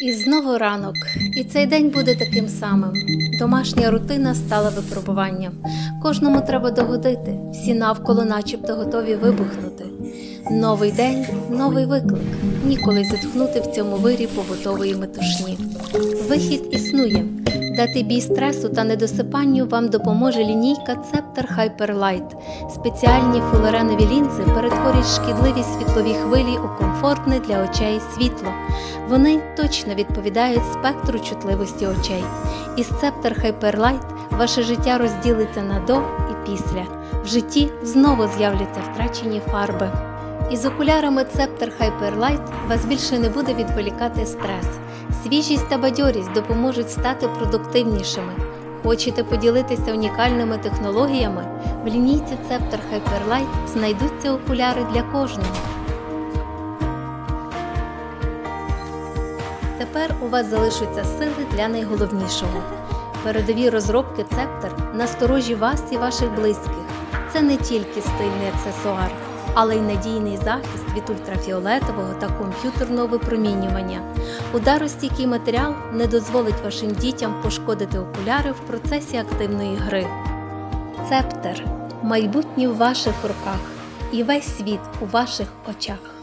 І знову ранок, і цей день буде таким самим. Домашня рутина стала випробуванням. Кожному треба догодити, всі навколо начебто готові вибухнути. Новий день, новий виклик. Ніколи зітхнути в цьому вирі побутової метушні. Вихід існує. Дати бій стресу та недосипанню вам допоможе лінійка Scepter Hyperlight. Спеціальні флуоренові лінзи перетворюють шкідливі світлові хвилі у комфортне для очей світло. Вони точно відповідають спектру чутливості очей. Із Scepter Hyperlight ваше життя розділиться на до і після. В житті знову з'являться втрачені фарби. Із окулярами Scepter Hyperlight вас більше не буде відволікати стрес. Свіжість та бадьорість допоможуть стати продуктивнішими. Хочете поділитися унікальними технологіями? В лінійці Scepter Hyperlight знайдуться окуляри для кожного. Тепер у вас залишаться сили для найголовнішого. Передові розробки Scepter насторожі вас і ваших близьких. Це не тільки стильний аксесуар, але й надійний захист від ультрафіолетового та комп'ютерного випромінювання. Ударостійкий матеріал не дозволить вашим дітям пошкодити окуляри в процесі активної гри. Цептер майбутнє в ваших руках і весь світ у ваших очах.